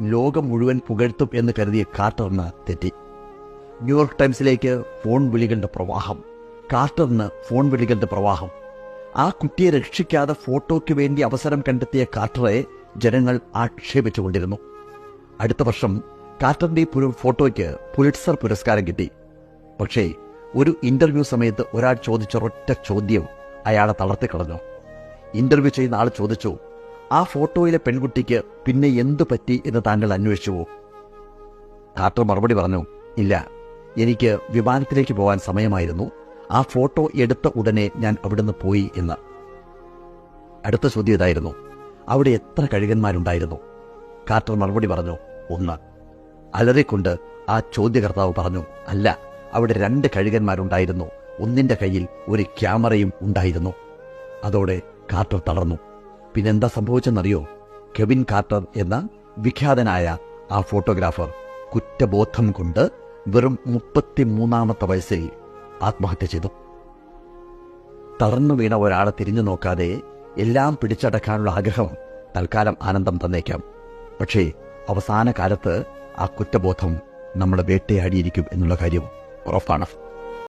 ലോകം മുഴുവൻ പുകഴ്ത്തും എന്ന് കരുതിയ കാർട്ടറിന് തെറ്റി. ന്യൂയോർക്ക് ടൈംസിലേക്ക് ഫോൺ വിളികളുടെ പ്രവാഹം. കാർട്ടറിന് ഫോൺ വിളികളുടെ പ്രവാഹം. ആ കുട്ടിയെ രക്ഷിക്കാതെ ഫോട്ടോയ്ക്ക് വേണ്ടി അവസരം കണ്ടെത്തിയ കാർട്ടറെ ജനങ്ങൾ ആക്ഷേപിച്ചുകൊണ്ടിരുന്നു. അടുത്ത വർഷം കാർട്ടറിന്റെ ഫോട്ടോയ്ക്ക് പുലിറ്റ്സർ പുരസ്കാരം കിട്ടി. പക്ഷേ ഒരു ഇന്റർവ്യൂ സമയത്ത് ഒരാൾ ചോദിച്ച ഒറ്റ ചോദ്യം അയാളെ തളർത്തിക്കളഞ്ഞു. ഇന്റർവ്യൂ ചെയ്യുന്ന ആൾ ചോദിച്ചു ആ ഫോട്ടോയിലെ പെൺകുട്ടിക്ക് പിന്നെ എന്തു പറ്റി എന്ന് താങ്കൾ അന്വേഷിച്ചുവോ കാർട്ടർ മറുപടി പറഞ്ഞു ഇല്ല എനിക്ക് വിമാനത്തിലേക്ക് പോകാൻ സമയമായിരുന്നു. ആ ഫോട്ടോ എടുത്ത ഉടനെ ഞാൻ അവിടുന്ന് പോയി എന്ന്. അടുത്ത ചോദ്യം ഇതായിരുന്നു അവിടെ എത്ര കഴുകന്മാരുണ്ടായിരുന്നു? കാർട്ടർ മറുപടി പറഞ്ഞു ഒന്ന്. അലറിക്കൊണ്ട് ആ ചോദ്യകർത്താവ് പറഞ്ഞു അല്ല അവിടെ രണ്ട് കഴുകന്മാരുണ്ടായിരുന്നു. ഒന്നിന്റെ കയ്യിൽ ഒരു ക്യാമറയും ഉണ്ടായിരുന്നു. അതോടെ കാർട്ടർ തളർന്നു. പിന്നെന്താ സംഭവിച്ചെന്നറിയോ? കെവിൻ കാർട്ടർ എന്ന വിഖ്യാതനായ ആ ഫോട്ടോഗ്രാഫർ കുറ്റബോധം കൊണ്ട് വെറും മുപ്പത്തിമൂന്നാമത്തെ വയസ്സിൽ ആത്മഹത്യ ചെയ്തു. തളർന്നു വീണ ഒരാളെ തിരിഞ്ഞു നോക്കാതെ എല്ലാം പിടിച്ചടക്കാനുള്ള ആഗ്രഹം തൽക്കാലം ആനന്ദം തന്നേക്കാം. പക്ഷേ അവസാന കാലത്ത് ആ കുറ്റബോധം നമ്മളെ വേട്ടയാടിയിരിക്കും എന്നുള്ള കാര്യം ഉറപ്പാണ്.